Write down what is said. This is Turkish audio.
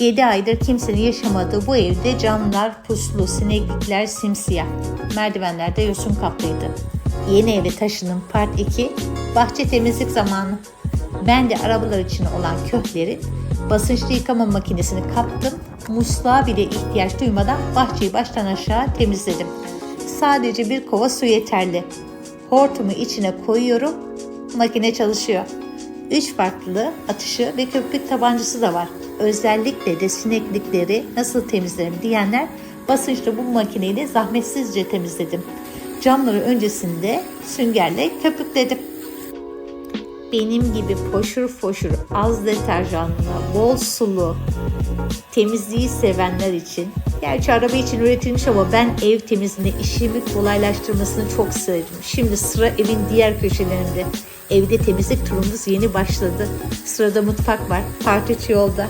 7 aydır kimsenin yaşamadığı bu evde camlar puslu, sineklikler simsiyah. Merdivenlerde yosun kaplıydı. Yeni eve taşındım part 2. Bahçe temizlik zamanı. Ben de arabalar için olan köhleri basınçlı yıkama makinesini kaptım. Musluğa bile ihtiyaç duymadan bahçeyi baştan aşağı temizledim. Sadece bir kova su yeterli. Hortumu içine koyuyorum. Makine çalışıyor. Üç farklı atışı ve köpük tabancası da var. Özellikle de sineklikleri nasıl temizlerim diyenler basınçlı bu makineyle zahmetsizce temizledim. Camları öncesinde süngerle köpükledim. Benim gibi foşur foşur az deterjanlı, bol sulu, temizliği sevenler için Gerçi araba için üretilmiş ama ben ev temizliğinde işimi kolaylaştırmasını çok sevdim. Şimdi sıra evin diğer köşelerinde. Evde temizlik turumuz yeni başladı. Sırada mutfak var. Part üç yolda.